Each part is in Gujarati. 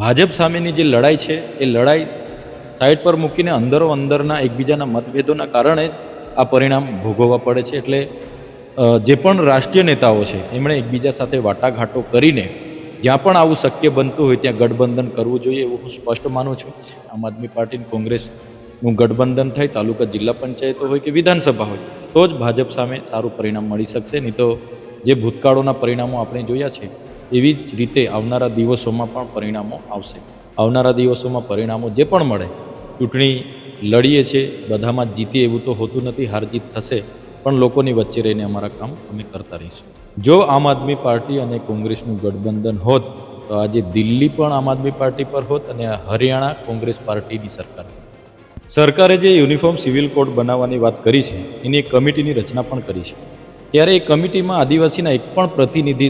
ભાજપ સામેની જે લડાઈ છે, એ લડાઈ સાઈડ પર મૂકીને અંદરો અંદરના એકબીજાના મતભેદોના કારણે જ આ પરિણામ ભોગવવા પડે છે. એટલે જે પણ રાષ્ટ્રીય નેતાઓ છે, એમણે એકબીજા સાથે વાટાઘાટો કરીને જ્યાં પણ આવું શક્ય બનતું હોય ત્યાં ગઠબંધન કરવું જોઈએ એવું હું સ્પષ્ટ માનું છું. આમ આદમી પાર્ટી કોંગ્રેસનું ગઠબંધન થાય, તાલુકા જિલ્લા પંચાયતો હોય કે વિધાનસભા હોય, તો જ ભાજપ સામે સારું પરિણામ મળી શકશે. નહીં તો જે ભૂતકાળોના પરિણામો આપણે જોયા છે એવી જ રીતે આવનારા દિવસોમાં પણ પરિણામો આવશે. આવનારા દિવસોમાં પરિણામો જે પણ મળે, ચૂંટણી લડીએ છીએ, બધામાં જીતીએ એવું તો હોતું નથી, હાર જીત થશે, પણ લોકોની વચ્ચે રહીને અમારા કામ અમે કરતા રહીશું. જો આમ આદમી પાર્ટી અને કોંગ્રેસનું ગઠબંધન હોત, તો આજે દિલ્હી પણ આમ આદમી પાર્ટી પર હોત અને હરિયાણા કોંગ્રેસ પાર્ટીની સરકાર સરકારે જે યુનિફોર્મ સિવિલ કોડ બનાવવાની વાત કરી છે, એની એક કમિટીની રચના પણ કરી છે. ત્યારે એ કમિટીમાં આદિવાસીના એક પણ પ્રતિનિધિ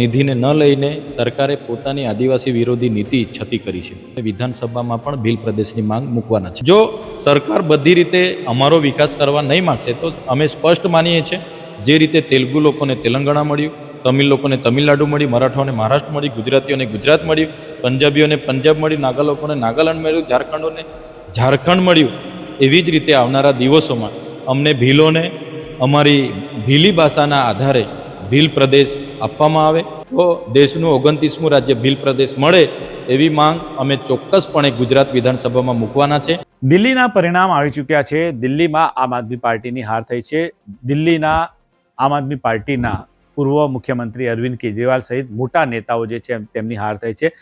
નિધિને ન લઈને સરકારે પોતાની આદિવાસી વિરોધી નીતિ છતી કરી છે. વિધાનસભામાં પણ ભીલ પ્રદેશની માંગ મૂકવાના છે. જો સરકાર બધી રીતે અમારો વિકાસ કરવા નહીં માગશે, તો અમે સ્પષ્ટ માનીએ છીએ, જે રીતે તેલુગુ લોકોને તેલંગાણા મળ્યું, તમિલ લોકોને તમિલનાડુ મળ્યું, મરાઠાઓને મહારાષ્ટ્ર મળ્યું, ગુજરાતીઓને ગુજરાત મળ્યું, પંજાબીઓને પંજાબ મળ્યું નાગા લોકોને નાગાલેન્ડ મળ્યું, ઝારખંડોને ઝારખંડ મળ્યું, એવી જ રીતે આવનારા દિવસોમાં અમને ભીલોને અમારી ભીલી ભાષાના આધારે ભીલ પ્રદેશ આપવામાં આવે. તો દેશનું ઓગણત્રીસમું રાજ્ય ભીલ પ્રદેશ મળે એવી માંગ અમે ચોક્કસપણે ગુજરાત વિધાનસભામાં મૂકવાના છે. દિલ્હીના પરિણામ આવી ચૂક્યા છે. દિલ્હીમાં આમ આદમી પાર્ટીની હાર થઈ છે. દિલ્હીના આમ આદમી પાર્ટીના પૂર્વ મુખ્યમંત્રી અરવિંદ કેજરીવાલ સહિત મોટા નેતાઓ જે છે તેમની હાર થઈ છે.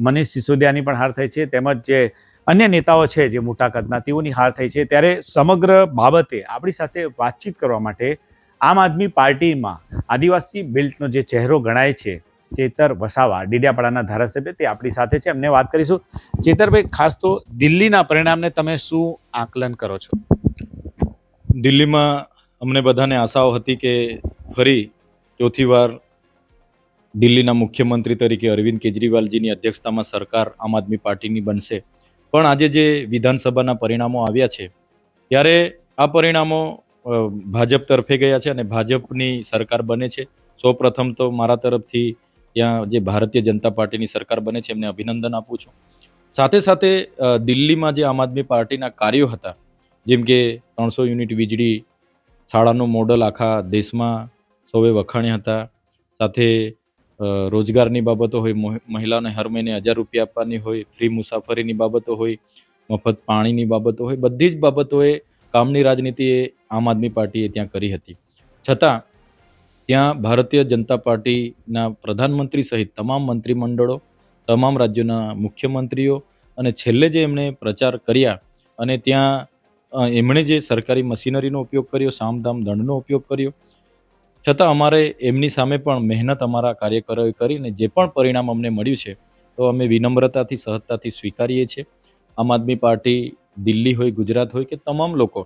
મનીષ સિસોદિયાની પણ હાર થઈ છે. તેમજ જે અન્ય નેતાઓ છે જે મોટા કદના તેઓની હાર થઈ છે. ત્યારે સમગ્ર બાબતે આપણી સાથે વાતચીત કરવા માટે આમ આદમી પાર્ટીમાં આદિવાસી બિલ્ટનો જે ચહેરો ગણાય છે, ચેતર વસાવા, ડીડિયાપાડાના ધારાસભ્ય તે આપણી સાથે છે. એમને વાત કરીશું. ચેતરભાઈ, ખાસ તો દિલ્હીના પરિણામને તમે શું આકલન કરો છો? દિલ્હીમાં અમને બધાને આશાઓ હતી કે ફરી ચોથી વાર દિલ્હીના મુખ્યમંત્રી તરીકે અરવિંદ કેજરીવાલજીની અધ્યક્ષતામાં સરકાર આમ આદમી પાર્ટીની બનશે. પણ આજે જે વિધાનસભાના પરિણામો આવ્યા છે, ત્યારે આ પરિણામો ભાજપ તરફે ગયા છે અને ભાજપની સરકાર બને છે. સૌપ્રથમ તો મારા તરફથી ત્યાં જે ભારતીય જનતા પાર્ટીની સરકાર બને છે, એમને અભિનંદન આપું છું. સાથે સાથે દિલ્હીમાં જે આમ આદમી પાર્ટીના કાર્યો હતા, જેમ કે ત્રણસો યુનિટ વીજળી શાળાનું મોડલ આખા દેશમાં સૌએ વખાણ્યા હતા, સાથે રોજગારની બાબતો હોય, મોહ- મહિલાઓને હર મહિને હજાર રૂપિયા આપવાની હોય, ફ્રી મુસાફરીની બાબતો હોય, મફત પાણીની બાબતો હોય, બધી જ બાબતોએ કામની રાજનીતિ એ આમ આદમી પાર્ટીએ ત્યાં કરી હતી. છતાં, ત્યાં ભારતીય જનતા પાર્ટીના પ્રધાનમંત્રી સહિત તમામ મંત્રીમંડળો, તમામ રાજ્યોના મુખ્યમંત્રીઓ અને છેલ્લે જે એમણે પ્રચાર કર્યા અને ત્યાં એમણે જે સરકારી મશીનરીનો ઉપયોગ કર્યો, સામધામ દંડનો ઉપયોગ કર્યો છતાં અમારે એમની સામે પણ મહેનત અમારા કાર્યકરોએ કરીને જે પણ પરિણામ અમને મળ્યું છે, તો અમે વિનમ્રતાથી, સહજતાથી સ્વીકારીએ છીએ. આમ આદમી પાર્ટી દિલ્હી હોય, ગુજરાત હોય કે તમામ લોકો,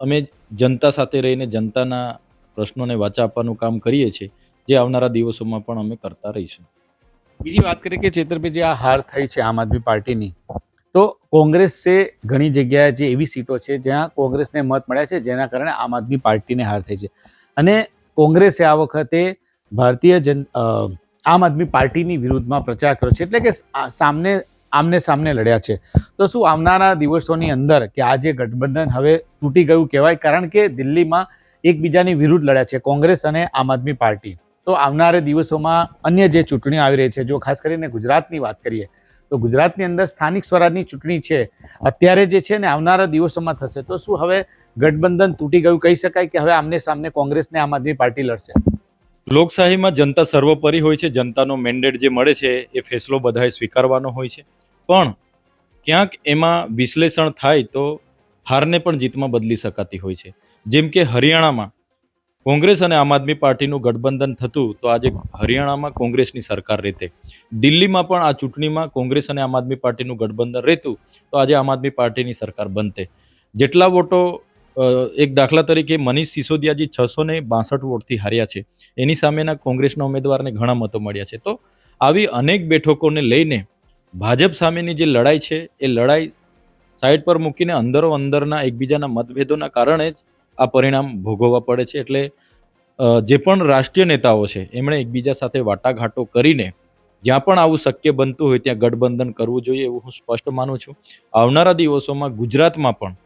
અમે જનતા સાથે રહીને જનતાના પ્રશ્નોને વાચા આપવાનું કામ કરીએ છીએ, જે આવનારા દિવસોમાં પણ અમે કરતા રહીશું. બીજી વાત કરીએ કે ચેતરભાઈ જે આ હાર થઈ છે આમ આદમી પાર્ટીની, તો કોંગ્રેસે ઘણી જગ્યાએ જે એવી સીટો છે જ્યાં કોંગ્રેસને મત મળ્યા છે, જેના કારણે આમ આદમી પાર્ટીને હાર થઈ છે. અને કોંગ્રેસે આ વખતે ભારતીય જન આમ આદમી પાર્ટીની વિરુદ્ધમાં પ્રચાર કર્યો છે. એટલે કે સામને, આમને સામને લડ્યા છે. તો શું આવનારા દિવસોની અંદર કે આ જે ગઠબંધન હવે તૂટી ગયું કહેવાય? કારણ કે દિલ્હીમાં એકબીજાની વિરુદ્ધ લડ્યા છે, કોંગ્રેસ અને આમ આદમી પાર્ટી. તો આવનારા દિવસોમાં અન્ય જે ચૂંટણીઓ આવી રહી છે, જો ખાસ કરીને ગુજરાતની વાત કરીએ, તો ગુજરાતની અંદર સ્થાનિક સ્વરાજની ચૂંટણી છે. અત્યારે જે છે ને, આવનારા દિવસોમાં થશે. તો શું હવે ગઠબંધન તૂટી ગયું કહી શકાય કે હવે આમને સામને કોંગ્રેસને આમ આદમી પાર્ટી લડશે? લોકશાહીમાં જનતા સર્વોપરી હોય છે. જનતાનો મેન્ડેટ જે મળે છે, એ ફેસલો બધાએ સ્વીકારવાનો હોય છે. પણ ક્યાંક એમાં વિશ્લેષણ થાય તો હારને પણ જીતમાં બદલી શકાતી હોય છે. જેમ કે હરિયાણામાં કોંગ્રેસ અને આમ આદમી પાર્ટીનું ગઠબંધન થતું તો આજે હરિયાણામાં કોંગ્રેસની સરકાર રહેતે. દિલ્હીમાં પણ આ ચૂંટણીમાં કોંગ્રેસ અને આમ આદમી પાર્ટીનું ગઠબંધન રહેતું તો આજે આમ આદમી પાર્ટીની સરકાર બનતે. જેટલા વોટો એક દાખલા તરીકે મનીષ સિસોદિયાજી છસો ને બાસઠ વોટથી હાર્યા છે. એની સામેના કોંગ્રેસના ઉમેદવારને ઘણા મતો મળ્યા છે. તો આવી અનેક બેઠકોને લઈને ભાજપ સામેની જે લડાઈ છે, એ લડાઈ સાઈડ પર મૂકીને અંદરો અંદરના એકબીજાના મતભેદોના કારણે જ આ પરિણામ ભોગવવા પડે છે. એટલે જે પણ રાષ્ટ્રીય નેતાઓ છે, એમણે એકબીજા સાથે વાટાઘાટો કરીને જ્યાં પણ આવું શક્ય બનતું હોય ત્યાં ગઠબંધન કરવું જોઈએ એવું હું સ્પષ્ટ માનું છું. આવનારા દિવસોમાં ગુજરાતમાં પણ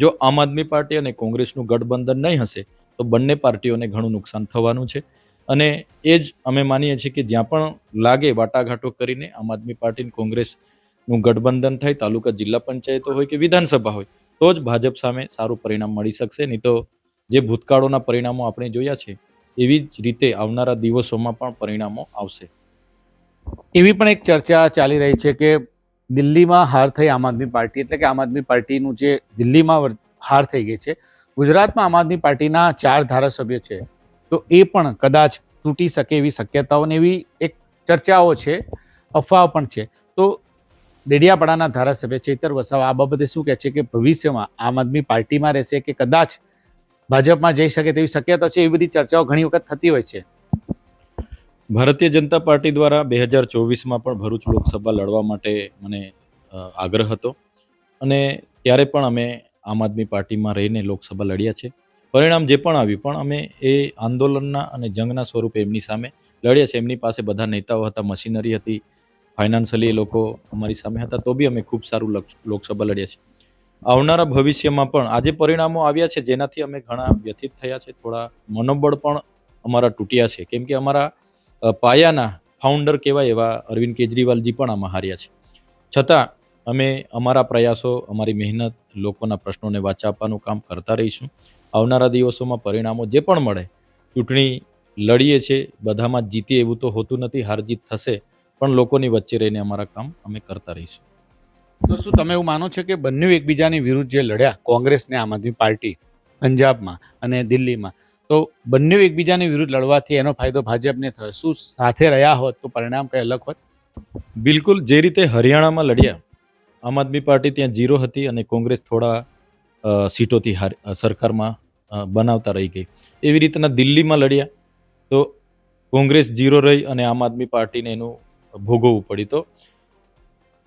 જો આમ આદમી પાર્ટી અને કોંગ્રેસનું ગઠબંધન નહીં હશે, તો બંને પાર્ટીઓને ઘણું નુકસાન થવાનું છે. અને એ જ અમે માનીએ છીએ કે જ્યાં પણ લાગે વાટાઘાટો કરીને આમ આદમી પાર્ટી કોંગ્રેસનું ગઠબંધન થાય, તાલુકા જિલ્લા પંચાયતો હોય કે વિધાનસભા હોય, તો જ ભાજપ સામે સારું પરિણામ મળી શકશે. નહીં તો જે ભૂતકાળોના પરિણામો આપણે જોયા છે, એવી જ રીતે આવનારા દિવસોમાં પણ પરિણામો આવશે. એવી પણ એક ચર્ચા ચાલી રહી છે કે દિલ્હીમાં હાર થઈ આમ આદમી પાર્ટી એટલે કે આમ આદમી પાર્ટીનું જે દિલ્હીમાં હાર થઈ ગઈ છે, ગુજરાતમાં આમ આદમી પાર્ટીના ચાર ધારાસભ્ય છે, તો એ પણ કદાચ તૂટી શકે એવી શક્યતાઓને એવી એક ચર્ચાઓ છે, અફવાઓ પણ છે. તો ડેડિયાપાડાના ધારાસભ્ય ચેતર વસાવા આ બાબતે શું કહે છે કે ભવિષ્યમાં આમ આદમી પાર્ટીમાં રહેશે કે કદાચ ભાજપમાં જઈ શકે તેવી શક્યતા છે, એવી બધી ચર્ચાઓ ઘણી વખત થતી હોય છે. ભારતીય જનતા પાર્ટી દ્વારા બે હજાર ચોવીસમાં પણ ભરૂચ લોકસભા લડવા માટે મને આગ્રહ હતો. અને ત્યારે પણ અમે આમ આદમી પાર્ટીમાં રહીને લોકસભા લડ્યા છે. પરિણામ જે પણ આવ્યું, પણ અમે એ આંદોલનના અને જંગના સ્વરૂપે એમની સામે લડ્યા છે એમની પાસે બધા નેતાઓ હતા, મશીનરી હતી, ફાઇનાન્શિયલી એ લોકો અમારી સામે હતા, તો બી અમે ખૂબ સારું લોકસભા લડ્યા છે આવનારા ભવિષ્યમાં પણ આજે પરિણામો આવ્યા છે, જેનાથી અમે ઘણા વ્યથિત થયા છે. થોડા મનોબળ પણ અમારા તૂટ્યા છે. કેમ કે અમારા પાયાના ફાઉન્ડર કહેવાય એવા અરવિંદ કેજરીવાલજી પણ આમાં હાર્યા છે. છતાં, અમે અમારા પ્રયાસો, અમારી મહેનત, લોકોના પ્રશ્નોને વાચા આપવાનું કામ કરતા રહીશું. આવનારા દિવસોમાં પરિણામો જે પણ મળે, ચૂંટણી લડીએ છીએ, બધામાં જીતીએ એવું તો હોતું નથી, હાર જીત થશે, પણ લોકોની વચ્ચે રહીને અમારા કામ અમે કરતા રહીશું. તો શું તમે એવું માનો છો કે બંને એકબીજાની વિરુદ્ધ જે લડ્યા, કોંગ્રેસ ને આમ આદમી પાર્ટી, પંજાબમાં અને દિલ્હીમાં તો બંને એકબીજાની વિરુદ્ધ લડવાથી એનો ફાયદો ભાજપને થયો. શું સાથે રહ્યા હોત તો પરિણામ કંઈ અલગ હોત? બિલકુલ, જે રીતે હરિયાણામાં લડ્યા, આમ આદમી પાર્ટી ત્યાં જીરો હતી અને કોંગ્રેસ થોડા સીટોથી સરકારમાં બનાવતા રહી ગઈ. એવી રીતના દિલ્હીમાં લડ્યા તો કોંગ્રેસ જીરો રહી અને આમ આદમી પાર્ટીને એનું ભોગવવું પડ્યું. તો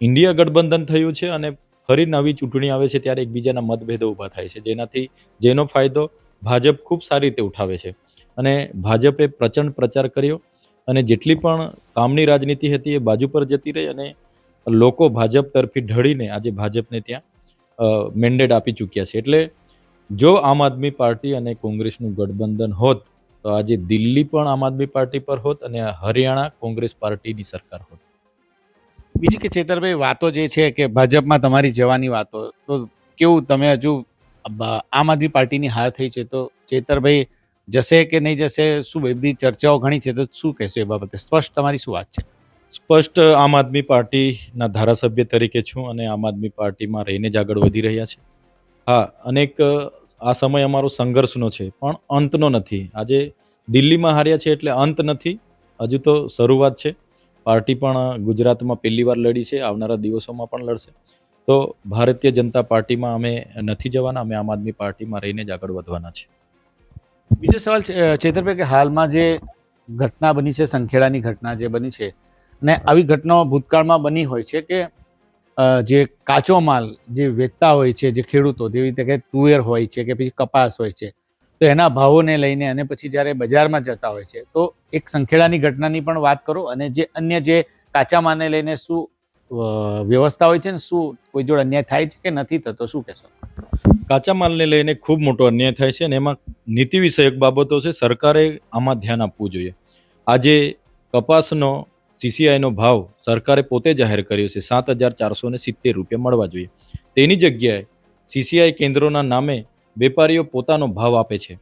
ઇન્ડિયા ગઠબંધન થયું છે અને ફરી નવી ચૂંટણી આવે છે ત્યારે એકબીજાના મતભેદો ઊભા થાય છે. જેનાથી, જેનો ફાયદો ભાજપ ખૂબ સારી રીતે ઉઠાવે છે. અને ભાજપે પ્રચંડ પ્રચાર કર્યો અને જેટલી પણ કામની રાજનીતિ હતી એ બાજુ પર જતી રહી અને લોકો ભાજપ તરફી ઢળીને આજે ભાજપને ત્યાં મેન્ડેટ આપી ચૂક્યા છે. એટલે જો આમ આદમી પાર્ટી અને કોંગ્રેસનું ગઠબંધન હોત, તો આજે દિલ્હી પણ આમ આદમી પાર્ટી પર હોત અને હરિયાણા કોંગ્રેસ પાર્ટીની સરકાર હોત. બીજી કે ચેતરભાઈ વાતો જે છે કે ભાજપમાં તમારી જવાની વાતો, તો કેવું તમે હજુ આમ આદમી પાર્ટીની હાર થઈ છે તો ચેતરભાઈ જશે કે નહીં જશે? શું એ બધી ચર્ચાઓ ઘણી છે તો શું કહેશો એ બાબતે? સ્પષ્ટ તમારી શું વાત છે? સ્પષ્ટ આમ આદમી પાર્ટીના ધારાસભ્ય તરીકે છું અને આમ આદમી પાર્ટીમાં રહીને જ આગળ વધી રહ્યા છે. હા, અનેક આ સમય અમારો સંઘર્ષનો છે, પણ અંતનો નથી. આજે દિલ્હીમાં હાર્યા છે એટલે અંત નથી. હજુ તો શરૂઆત છે. પાર્ટી પણ ગુજરાતમાં પહેલી વાર લડી છે. આવનારા દિવસોમાં પણ લડશે. તો ભારતીય જનતા પાર્ટીમાં અમે નથી જવાના અમે આમ આદમી પાર્ટીમાં રહીને જ આગળ વધવાના છે બીજો સવાલ ચેતરભાઈ કે હાલમાં જે ઘટના બની છે સંખેડાની ઘટના જે બની છે અને આવી ઘટનાઓ ભૂતકાળમાં બની હોય છે કે જે કાચો માલ જે વેચતા હોય છે જે ખેડૂતો જેવી રીતે કે તુવેર હોય છે કે પછી કપાસ હોય છે તો એના ભાવોને લઈને અને પછી જ્યારે બજારમાં જતા હોય છે તો એક સંખેડાની ઘટનાની પણ વાત કરો અને જે અન્ય જે કાચા માલને લઈને શું વ્યવસ્થા હોય છે ને શું કોઈ જોડે અન્યાય થાય છે કે નથી થતો? શું કહેશો? કાચા માલને લઈને ખૂબ મોટો અન્યાય થાય છે અને એમાં નીતિ વિષયક બાબતો છે. સરકારે આમાં ધ્યાન આપવું જોઈએ. આજે કપાસનો, સીસીઆઈનો ભાવ સરકારે પોતે જાહેર કર્યો છે. સાત હજાર ચારસો સિત્તેર રૂપિયા મળવા જોઈએ. તેની જગ્યાએ સીસીઆઈ કેન્દ્રોના નામે વેપારીઓ પોતાનો ભાવ આપે છે.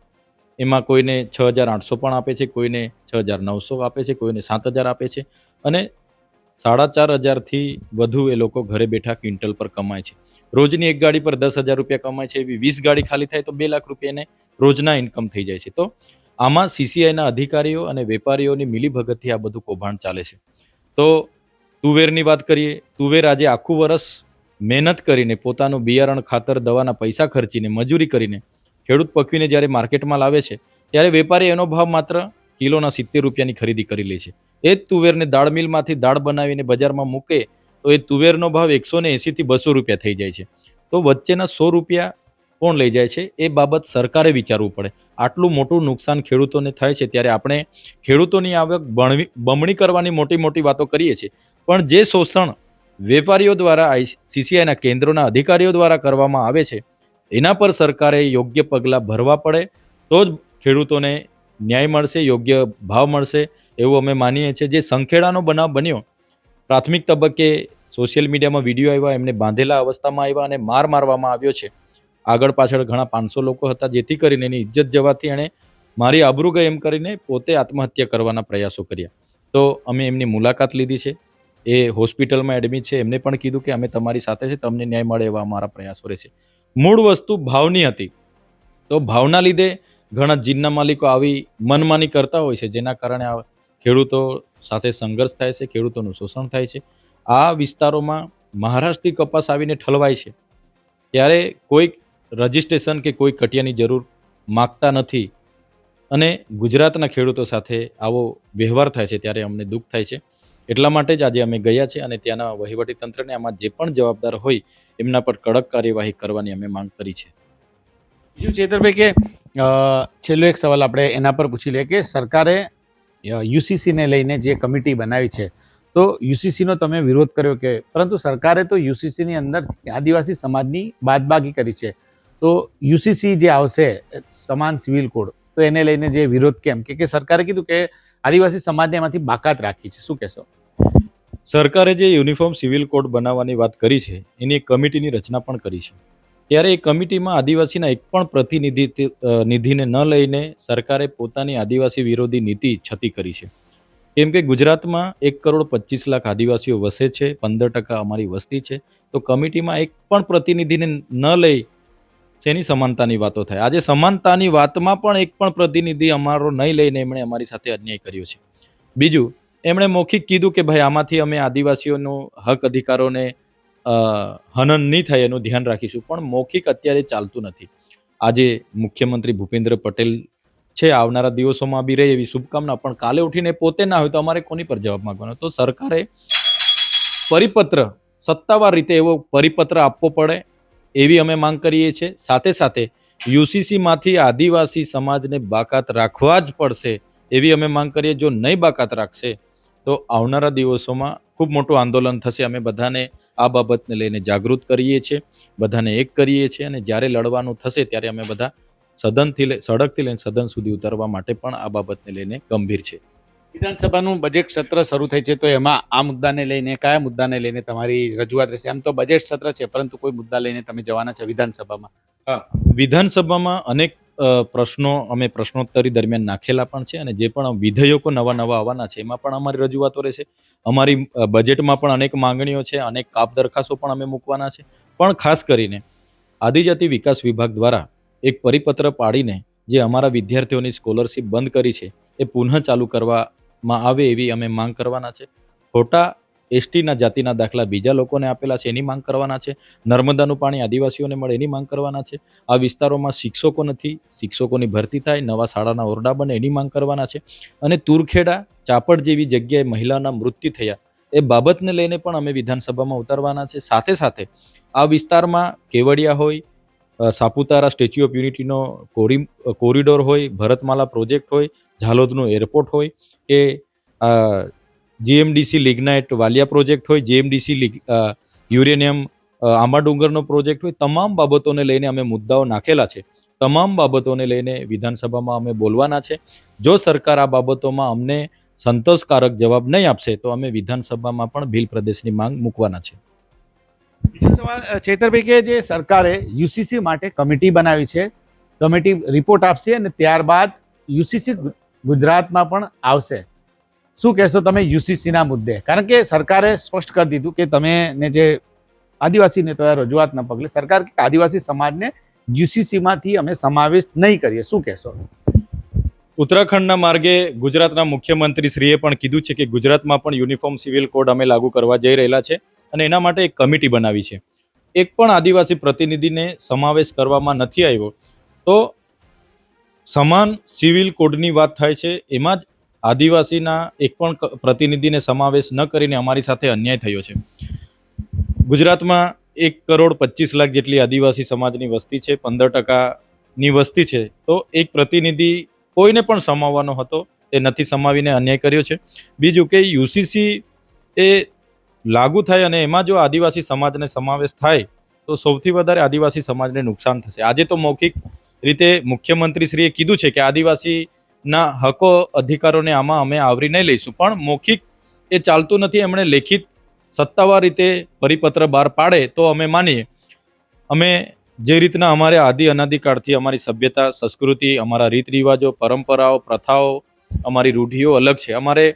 એમાં કોઈને છ હજાર આઠસો પણ આપે છે, કોઈને છ હજાર નવસો આપે છે, કોઈને સાત હજાર આપે છે. અને સાડા ચાર હજારથી વધુ એ લોકો ઘરે બેઠા ક્વિન્ટલ પર કમાય છે. રોજની એક ગાડી પર દસ હજાર રૂપિયા કમાય છે, એવી વીસ ગાડી ખાલી થાય તો બે લાખ રૂપિયાને રોજના ઇન્કમ થઈ જાય છે. તો આમાં સીસીઆઈના અધિકારીઓ અને વેપારીઓની મિલીભગતથી આ બધું કૌભાંડ ચાલે છે. તો તુવેરની વાત કરીએ, તુવેર આજે આખું વર્ષ મહેનત કરીને પોતાનું બિયારણ, ખાતર, દવાના પૈસા ખર્ચીને, મજૂરી કરીને ખેડૂત પકવીને જ્યારે માર્કેટમાં લાવે છે, ત્યારે વેપારી એનો ભાવ માત્ર કિલોના સિત્તેર રૂપિયાની ખરીદી કરી લે છે. એ જ તુવેરને દાળ મિલમાંથી દાળ બનાવીને બજારમાં મૂકે, તો એ તુવેરનો ભાવ એકસો ને એંસીથી બસો રૂપિયા થઈ જાય છે. તો વચ્ચેના સો રૂપિયા કોણ લઈ જાય છે? એ બાબત સરકારે વિચારવું પડે. આટલું મોટું નુકસાન ખેડૂતોને થાય છે, ત્યારે આપણે ખેડૂતોની આવક બણવી, બમણી કરવાની મોટી મોટી વાતો કરીએ છીએ. પણ જે શોષણ વેપારીઓ દ્વારા સીસીઆઈના કેન્દ્રોના અધિકારીઓ દ્વારા કરવામાં આવે છે, એના પર સરકારે યોગ્ય પગલાં ભરવા પડે, તો જ ખેડૂતોને ન્યાય મળશે, યોગ્ય ભાવ મળશે એવું અમે માનીએ છીએ. જે સંખેડાનો બનાવ બન્યો, પ્રાથમિક તબક્કે સોશિયલ મીડિયામાં વીડિયો આવ્યા, એમને બાંધેલા અવસ્થામાં આવ્યા અને માર મારવામાં આવ્યો છે. આગળ પાછળ ઘણા પાંચસો લોકો હતા, જેથી કરીને એની ઇજ્જત જવાથી એણે મારી આબરૂ ગઈ એમ કરીને પોતે આત્મહત્યા કરવાના પ્રયાસો કર્યા. તો અમે એમની મુલાકાત લીધી છે. એ હોસ્પિટલમાં એડમિટ છે. એમને પણ કીધું કે અમે તમારી સાથે છે, તમને ન્યાય મળે એવા અમારા પ્રયાસો રહેશે. મૂળ વસ્તુ ભાવની હતી. તો ભાવના લીધે ઘણા જીનના માલિકો આવી મનમાની કરતા હોય છે, જેના કારણે આ ખેડૂતો સાથે સંઘર્ષ થાય છે, ખેડૂતોનું શોષણ થાય છે. આ વિસ્તારોમાં મહારાષ્ટ્રથી કપાસ આવીને ઠલવાય છે. ત્યારે કોઈ રજિસ્ટ્રેશન કે કોઈ કટિયાની જરૂર માગતા નથી અને ગુજરાતના ખેડૂતો સાથે આવો વ્યવહાર થાય છે ત્યારે અમને દુઃખ થાય છે. એટલા માટે જ આજે અમે ગયા છે અને ત્યાંના વહીવટી તંત્રને આમાં જે પણ જવાબદાર હોય એમના પર કડક કાર્યવાહી કરવાની અમે માંગ કરી છે. બીજું ચેતરભાઈ કે છેલ્લો એક સવાલ આપણે એના પર પૂછી લઈએ કે સરકારે યુસીસીને લઈને જે કમિટી બનાવી છે, તો યુસીસીનો તમે વિરોધ કર્યો કે, પરંતુ સરકારે તો યુસીસીની અંદર આદિવાસી સમાજની બાદબાકી કરી છે. તો યુસીસી જે આવશે, સમાન સિવિલ કોડ, તો એને લઈને જે વિરોધ કેમ? કે સરકારે કીધું કે આદિવાસી સમાજને એમાંથી બાકાત રાખી છે. શું કહેશો? સરકારે જે યુનિફોર્મ સિવિલ કોડ બનાવવાની વાત કરી છે, એની એક કમિટીની રચના પણ કરી છે. ત્યારે એ કમિટીમાં આદિવાસીના એક પણ પ્રતિનિધિ નિધિને ન લઈને સરકારે પોતાની આદિવાસી વિરોધી નીતિ છતી કરી છે. કેમ કે ગુજરાતમાં એક કરોડ પચીસ લાખ આદિવાસીઓ વસે છે, પંદર ટકા અમારી વસ્તી છે, તો કમિટીમાં એક પણ પ્રતિનિધિને ન લઈ શેની સમાનતાની વાતો થાય? આજે સમાનતાની વાતમાં પણ એક પણ પ્રતિનિધિ અમારો નહીં લઈને એમણે અમારી સાથે અન્યાય કર્યો છે. બીજું, એમણે મૌખિક કીધું કે ભાઈ આમાંથી અમે આદિવાસીઓનો હક અધિકારોને હનન નહીં થાય એનું ધ્યાન રાખીશું, પણ મૌખિક અત્યારે ચાલતું નથી. આજે મુખ્યમંત્રી ભૂપેન્દ્ર પટેલ છે, આવનારા દિવસોમાં બી રહે એવી શુભકામના, પણ કાલે ઉઠીને પોતે ના હોય તો અમારે કોની પર જવાબ માંગવાનો? તો સરકારે પરિપત્ર, સત્તાવાર રીતે એવો પરિપત્ર આપવો પડે એવી અમે માંગ કરીએ છીએ. સાથે સાથે યુસીસીમાંથી આદિવાસી સમાજને બાકાત રાખવા જ પડશે એવી અમે માંગ કરીએ. જો નહીં બાકાત રાખશે, તો આવનારા દિવસોમાં ખૂબ મોટું આંદોલન થશે. અમે બધાને આ બાબતને લઈને જાગૃત કરીએ છીએ બધાને એક કરીએ છીએ અને જ્યારે લડવાનું થશે ત્યારે અમે બધા સદનથી સડકથી લઈને સદન સુધી ઉતરવા માટે પણ આ બાબતને લઈને ગંભીર છે વિધાનસભાનું બજેટ સત્ર શરૂ થઈ છે તો એમાં આ મુદ્દાને લઈને કયા મુદ્દાને લઈને તમારી રજૂઆત રહેશે? આમ તો બજેટ સત્ર છે પરંતુ કોઈ મુદ્દા લઈને તમે જવાના છે વિધાનસભામાં. વિધાનસભામાં અનેક પ્રશ્નો અમે પ્રશ્નોત્તરી દરમિયાન નાખેલા પણ છે અને જે પણ વિધેયકો નવા નવા આવવાના છે, એમાં પણ અમારી રજૂઆતો રહેશે. અમારી બજેટમાં પણ અનેક માંગણીઓ છે, અનેક કાપ દરખાસ્તો પણ અમે મૂકવાના છે. પણ ખાસ કરીને આદિજાતિ વિકાસ વિભાગ દ્વારા એક પરિપત્ર પાડીને જે અમારા વિદ્યાર્થીઓની સ્કોલરશીપ બંધ કરી છે, એ પુનઃ ચાલુ કરવામાં આવે એવી અમે માંગ કરવાના છે. ખોટા એસટીના જાતિના દાખલા બીજા લોકોને આપેલા છે, એની માંગ કરવાના છે. નર્મદાનું પાણી આદિવાસીઓને મળે, એની માંગ કરવાના છે. આ વિસ્તારોમાં શિક્ષકો નથી, શિક્ષકોની ભરતી થાય, નવા શાળાના ઓરડા બને, એની માંગ કરવાના છે. અને તુરખેડા, ચાપડ જેવી જગ્યાએ મહિલાના મૃત્યુ થયા. એ બાબતને લઈને પણ અમે વિધાનસભામાં ઉતારવાના છે. સાથે સાથે આ વિસ્તારમાં કેવડિયા હોય સાપુતારા સ્ટેચ્યુ ઓફ યુનિટીનો કોરી કોરિડોર હોય, ભરતમાલા પ્રોજેક્ટ હોય, ઝાલોદનું એરપોર્ટ હોય, કે જીએમડીસી લિગ્નાઇટ વાલિયા પ્રોજેક્ટ હોય, જીએમડીસી યુરેનિયમ આંબા ડુંગરનો પ્રોજેક્ટ હોય, તમામ બાબતોને લઈને અમે મુદ્દાઓ નાખેલા છે. તમામ બાબતોને લઈને વિધાનસભામાં અમે બોલવાના છે. જો સરકાર આ બાબતોમાં અમને સંતોષકારક જવાબ નહીં આપશે, તો અમે વિધાનસભામાં પણ ભીલ પ્રદેશની માંગ મૂકવાના છે. બીજો સવાલ ચેતરભાઈ કે જે સરકારે યુસીસી માટે કમિટી બનાવી છે, કમિટી રિપોર્ટ આપશે અને ત્યારબાદ યુસીસી ગુજરાતમાં પણ આવશે. શું કહેશો તમે યુસીસીના મુદ્દે? કારણ કે સરકારે સ્પષ્ટ કરી દીધું કે તમે ને જે આદિવાસી નેતાઓએ રજૂઆતના પગલે સરકાર કે આદિવાસી સમાજને યુસીસીમાંથી અમે સમાવેશ નહીં કરીએ. શું કહેશો? ઉત્તરાખંડના માર્ગે ગુજરાતના મુખ્યમંત્રી શ્રીએ પણ કીધું છે કે ગુજરાતમાં પણ યુનિફોર્મ સિવિલ કોડ અમે લાગુ કરવા જઈ રહેલા છે અને એના માટે એક કમિટી બનાવી છે. એક પણ આદિવાસી પ્રતિનિધિને સમાવેશ કરવામાં નથી આવ્યો. તો સમાન સિવિલ કોડની વાત થાય છે, એમાં જ આદિવાસીના એક પણ પ્રતિનિધિને સમાવેશ ન કરીને અમારી સાથે અન્યાય થયો છે. ગુજરાતમાં એક કરોડ પચીસ લાખ જેટલી આદિવાસી સમાજની વસ્તી છે, પંદર ટકાની વસ્તી છે. તો એક પ્રતિનિધિ કોઈને પણ સમાવવાનો હતો, એ નથી સમાવીને અન્યાય કર્યો છે. બીજું કે યુસીસી એ લાગુ થાય અને એમાં જો આદિવાસી સમાજને સમાવેશ થાય, તો સૌથી વધારે આદિવાસી સમાજને નુકસાન થશે. આજે તો મૌખિક રીતે મુખ્યમંત્રીશ્રીએ કીધું છે કે આદિવાસીના હકો અધિકારોને આમાં અમે આવરી નહીં લઈશું. પણ મૌખિક એ ચાલતું નથી, એમણે લેખિત સત્તાવાર રીતે પરિપત્ર બહાર પાડે તો અમે માનીએ. અમે જે રીતના અમારે આદિ અનાદિકાળથી અમારી સભ્યતા, સંસ્કૃતિ, અમારા રીત રિવાજો પરંપરાઓ, પ્રથાઓ, અમારી રૂઢિઓ અલગ છે. અમારે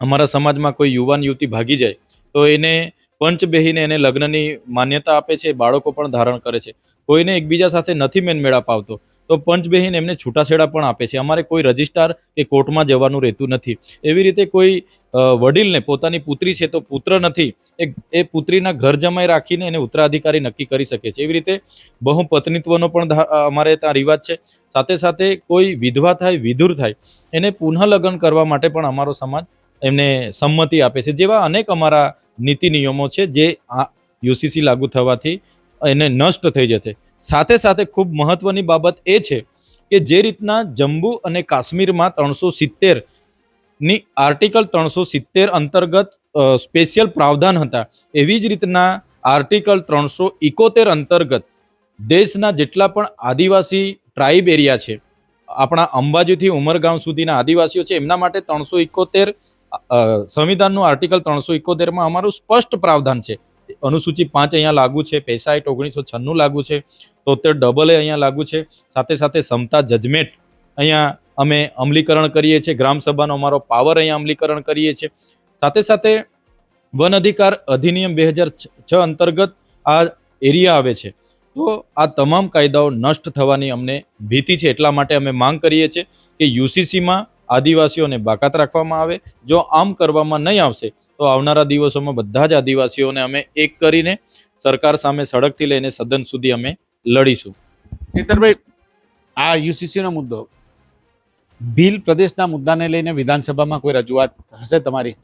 અમારા સમાજમાં કોઈ યુવાન, યુવતી ભાગી જાય તો એને પંચ બેહીને એને લગ્નની માન્યતા આપે છે, બાળકો પણ ધારણ કરે છે. કોઈને એકબીજા સાથે નથી મેન મેળા પાવતો. તો પંચ બેહીને એમને છૂટાછેડા પણ આપે છે. અમારે કોઈ રજિસ્ટ્રાર કે કોર્ટમાં જવાનું રહેતું નથી. એવી રીતે કોઈ વડીલને, પોતાની પુત્રી છે તો પુત્ર નથી. એ એ પુત્રીના ઘર જમાઈ રાખીને એને ઉત્તરાધિકારી નક્કી કરી શકે છે. એવી રીતે બહુ પત્નીત્વનો પણ અમારે ત્યાં રિવાજ છે. સાથે સાથે કોઈ વિધવા થાય, વિધુર થાય, એને પુનઃ લગ્ન કરવા માટે પણ અમારો સમાજ એમને સંમતિ આપે છે. જેવા અનેક અમારા નીતિ નિયમો છે જે આ યુસીસી લાગુ થવાથી એને નષ્ટ થઈ જશે. સાથે સાથે ખૂબ મહત્વની બાબત એ છે કે જે રીતના જમ્મુ અને કાશ્મીરમાં ત્રણસો સિત્તેરની આર્ટિકલ ત્રણસો સિત્તેર અંતર્ગત સ્પેશિયલ પ્રાવધાન હતા. એવી જ રીતના આર્ટિકલ ત્રણસો ઇકોતેર અંતર્ગત દેશના જેટલા પણ આદિવાસી ટ્રાઇબ એરિયા છે, આપણા અંબાજીથી ઉમરગામ સુધીના આદિવાસીઓ છે, એમના માટે ત્રણસો ઇકોતેર સંવિધાનનું આર્ટિકલ ત્રણસો ઇકોતેરમાં અમારું સ્પષ્ટ પ્રાવધાન છે. અનુસૂચિ પાંચ અહીંયા લાગુ છે પેસાઇટ ઓગણીસો છન્નું લાગુ છે, તોતેર ડબલ એ અહીંયા લાગુ છે, સાથે સાથે સમતા જજમેન્ટ અહીંયા અમે અમલીકરણ કરીએ છીએ ગ્રામસભાનો અમારો પાવર અહીંયા અમલીકરણ કરીએ છીએ. સાથે સાથે વન અધિકાર અધિનિયમ બે હજાર છ અંતર્ગત આ એરિયા આવે છે. તો આ તમામ કાયદાઓ નષ્ટ થવાની અમને ભીતિ છે, એટલા માટે અમે માંગ કરીએ છીએ કે યુસીસીમાં આદિવાસીઓને બાકાત રાખવામાં આવે. જો આમ કરવામાં નહીં આવશે તો આવનારા દિવસોમાં બધા જ આદિવાસીઓને અમે એક કરીને સરકાર સામે સડકથી લઈને સદન સુધી અમે લડીશું. ચેતરભાઈ આ યુસીસીનો મુદ્દો. ભીલ પ્રદેશના મુદ્દાને લઈને વિધાનસભામાં કોઈ રજૂઆત હશે તમારી?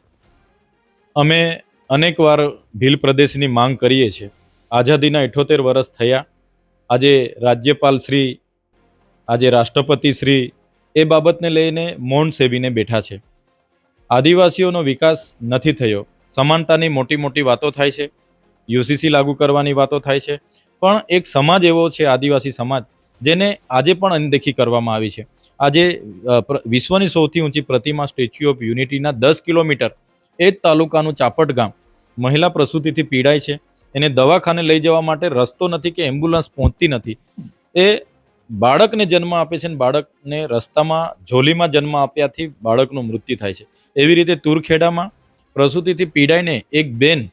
અમે અનેકવાર ભીલ પ્રદેશની માંગ કરીએ છીએ. આઝાદીના ઇઠોતેર વર્ષ થયા. આજે રાજ્યપાલ શ્રી આજે રાષ્ટ્રપતિ શ્રી એ બાબતને લઈને મૌન સેવીને બેઠા છે. આદિવાસીઓનો વિકાસ નથી થયો. સમાનતાની મોટી મોટી વાતો થાય છે. યુસીસી લાગુ કરવાની વાતો થાય છે. પણ એક સમાજ એવો છે, આદિવાસી સમાજ, જેને આજે પણ અનદેખી કરવામાં આવી છે. આજે વિશ્વની સૌથી ઊંચી પ્રતિમા સ્ટેચ્યુ ઓફ યુનિટીના દસ કિલોમીટર એ જ તાલુકાનું ચાપટ ગામ મહિલા પ્રસૂતિથી પીડાય છે. એને દવાખાને લઈ જવા માટે રસ્તો નથી કે એમ્બ્યુલન્સ પહોંચતી નથી. એ બાળકને જન્મ આપે છે ને બાળકને રસ્તામાં, ઝોલીમાં જન્મ આપ્યાથી બાળકનું મૃત્યુ થાય છે. એવી રીતે તુરખેડામાં પ્રસૂતિથી પીડાઈને એક બેન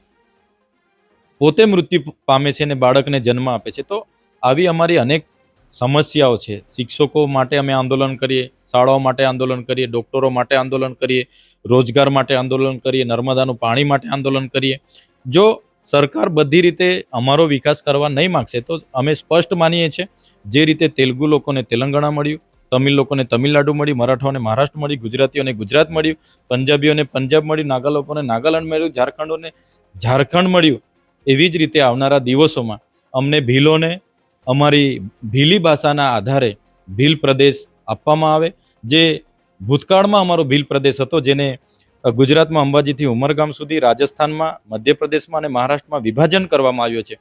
પોતે મૃત્યુ પામે છે અને બાળકને જન્મ આપે છે. તો આવી અમારી અનેક સમસ્યાઓ છે. શિક્ષકો માટે અમે આંદોલન કરીએ, શાળાઓ માટે આંદોલન કરીએ, ડોક્ટરો માટે આંદોલન કરીએ, રોજગાર માટે આંદોલન કરીએ, નર્મદાનું પાણી માટે આંદોલન કરીએ. જો સરકાર બધી રીતે અમારો વિકાસ કરવા નહીં માગશે. તો અમે સ્પષ્ટ માનીએ છીએ, જે રીતે તેલુગુ લોકોને તેલંગાણા મળ્યું, તમિલ લોકોને તમિલનાડુ મળ્યું મરાઠાઓને મહારાષ્ટ્ર મળ્યું, ગુજરાતીઓને ગુજરાત મળ્યું, પંજાબીઓને પંજાબ મળ્યું નાગા લોકોને નાગાલેન્ડ મળ્યું, ઝારખંડોને ઝારખંડ મળ્યું, એવી જ રીતે આવનારા દિવસોમાં અમને ભીલોને અમારી ભીલી ભાષાના આધારે ભીલ પ્રદેશ આપવામાં આવે, જે ભૂતકાળમાં અમારો ભીલ પ્રદેશ હતો, જેને ગુજરાતમાં અંબાજીથી ઉમરગામ સુધી રાજસ્થાનમાં, મધ્યપ્રદેશમાં અને મહારાષ્ટ્રમાં વિભાજન કરવામાં આવ્યો છે.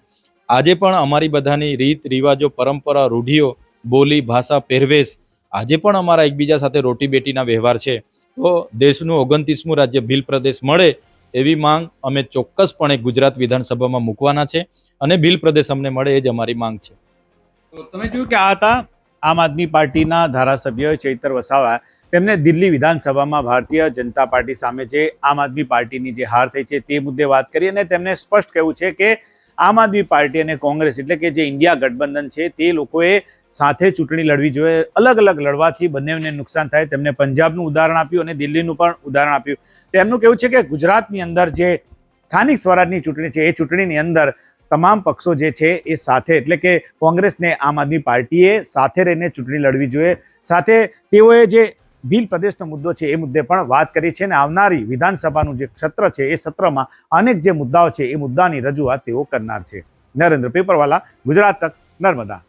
આજે પણ અમારી બધાની રીત, રિવાજો, પરંપરા, રૂઢિઓ, બોલી, ભાષા, પહેરવેશ આજે પણ અમારા એકબીજા સાથે રોટી બેટીના વ્યવહાર છે. તો દેશનું ઓગણત્રીસમું રાજ્ય ભીલ પ્રદેશ મળે એવી માંગ અમે ચોક્કસપણે ગુજરાત વિધાનસભામાં મૂકવાના છે અને ભીલ પ્રદેશ અમને મળે એ જ અમારી માંગ છે. તમે જોયું કે આ હતા આમ આદમી પાર્ટીના ધારાસભ્ય ચૈતર વસાવા તેમને દિલ્હી વિધાનસભામાં ભારતીય જનતા પાર્ટી સામે જે આમ આદમી પાર્ટીની જે હાર થઈ છે તે મુદ્દે વાત કરી અને તેમને સ્પષ્ટ કહ્યું છે કે આમ આદમી પાર્ટી અને કોંગ્રેસ એટલે કે જે ઇન્ડિયા ગઠબંધન છે તે લોકોએ સાથે ચૂંટણી લડવી જોઈએ, અલગ અલગ લડવાથી બંનેને નુકસાન થાય. તેમને પંજાબનું ઉદાહરણ આપ્યું અને દિલ્હીનું પણ ઉદાહરણ આપ્યું. તેમનું કહેવું છે કે ગુજરાતની અંદર જે સ્થાનિક સ્વરાજની ચૂંટણી છે, એ ચૂંટણીની અંદર તમામ પક્ષો જે છે એ સાથે, એટલે કે કોંગ્રેસને આમ આદમી પાર્ટીએ સાથે રહીને ચૂંટણી લડવી જોઈએ. સાથે તેઓએ જે ભીલ પ્રદેશનો મુદ્દો છે એ મુદ્દે પણ વાત કરી છે અને આવનારી વિધાનસભાનું જે સત્ર છે એ સત્રમાં અનેક જે મુદ્દાઓ છે એ મુદ્દાની રજૂઆત તેઓ કરનાર છે. નરેન્દ્ર પેપરવાલા, ગુજરાત તક, નર્મદા.